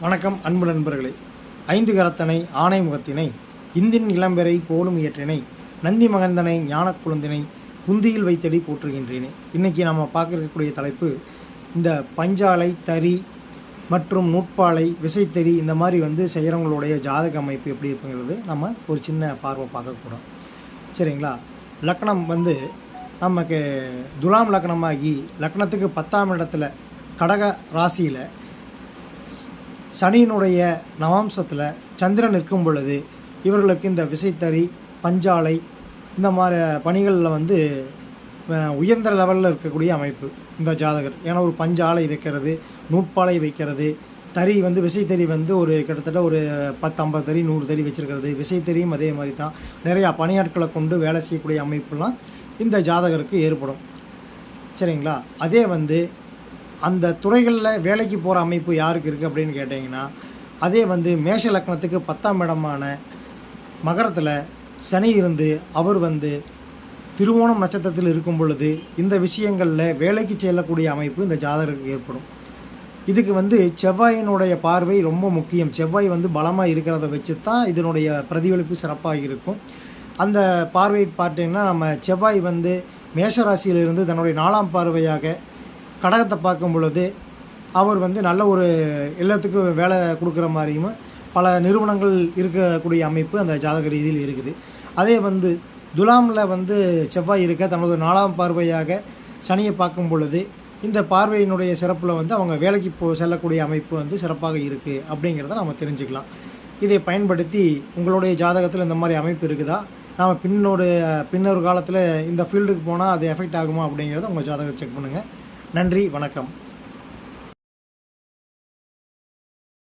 வணக்கம் அன்பு நண்பர்களே. ஐந்து கரத்தனை ஆணை முகத்தினை இந்தின் இளம்பெறை போலும் இயற்றினை நந்தி மகந்தனை ஞான குழந்தினை புந்தியில் வைத்தடி போற்றுகின்றேனே. இன்றைக்கி நம்ம பார்க்க இருக்கக்கூடிய தலைப்பு இந்த பஞ்சாலை தறி மற்றும் நூட்பாலை விசைத்தறி இந்த மாதிரி வந்து செய்கிறவங்களுடைய ஜாதக அமைப்பு எப்படி இருக்குங்கிறது நம்ம ஒரு சின்ன பார்வை பார்க்கக்கூடும் சரிங்களா? லக்னம் வந்து நமக்கு துலாம் லக்னமாகி லக்னத்துக்கு பத்தாம் இடத்துல கடக ராசியில் சனியினுடைய நவாம்சத்தில் சந்திரன் இருக்கும் பொழுது இவர்களுக்கு இந்த விசைத்தறி பஞ்சாலை இந்த மாதிரி பணிகளில் வந்து உயர்ந்த லெவலில் இருக்கக்கூடிய அமைப்பு இந்த ஜாதகர். ஏன்னா ஒரு பஞ்சாலை வைக்கிறது நூற்பாலை வைக்கிறது தறி வந்து விசைத்தறி வந்து ஒரு கிட்டத்தட்ட ஒரு பத்து ஐம்பது தறி நூறு தறி வச்சுருக்கிறது. விசைத்தறியும் அதே மாதிரி தான் நிறையா பணியாட்களை கொண்டு வேலை செய்யக்கூடிய அமைப்புலாம் இந்த ஜாதகருக்கு ஏற்படும். சரிங்களா? அதே வந்து அந்த துறைகளில் வேலைக்கு போகிற அமைப்பு யாருக்கு இருக்குது அப்படின்னு கேட்டிங்கன்னா அதே வந்து மேஷ லக்னத்துக்கு பத்தாம் இடமான மகரத்தில் சனி இருந்து அவர் வந்து திருவோணம் நட்சத்திரத்தில் இருக்கும் பொழுது இந்த விஷயங்களில் வேலைக்கு செல்லக்கூடிய அமைப்பு இந்த ஜாதகருக்கு ஏற்படும். இதுக்கு வந்து செவ்வாயினுடைய பார்வை ரொம்ப முக்கியம். செவ்வாய் வந்து பலமாக இருக்கிறத வச்சு தான் இதனுடைய பிரதிபலிப்பு சிறப்பாக இருக்கும். அந்த பார்வை பார்த்தீங்கன்னா நம்ம செவ்வாய் வந்து மேஷராசியிலிருந்து தன்னுடைய நாலாம் பார்வையாக கடகத்தை பார்க்கும் பொழுது அவர் வந்து நல்ல ஒரு எல்லாத்துக்கும் வேலை கொடுக்குற மாதிரியும் பல நிறுவனங்கள் இருக்கக்கூடிய அமைப்பு அந்த ஜாதக ரீதியில் இருக்குது. அதே வந்து துலாமில் வந்து செவ்வாய் இருக்க தனது நாலாம் பார்வையாக சனியை பார்க்கும் பொழுது இந்த பார்வையினுடைய சிறப்பில் வந்து அவங்க வேலைக்கு போ செல்லக்கூடிய அமைப்பு வந்து சிறப்பாக இருக்குது அப்படிங்கிறத நம்ம தெரிஞ்சுக்கலாம். இதை பயன்படுத்தி உங்களுடைய ஜாதகத்தில் இந்த மாதிரி அமைப்பு இருக்குதா? நாம் பின்னோட பின்னொரு காலத்தில் இந்த ஃபீல்டுக்கு போனால் அது எஃபெக்ட் ஆகுமா அப்படிங்கிறத உங்கள் ஜாதகம் செக் பண்ணுங்கள் நன்றி வணக்கம்.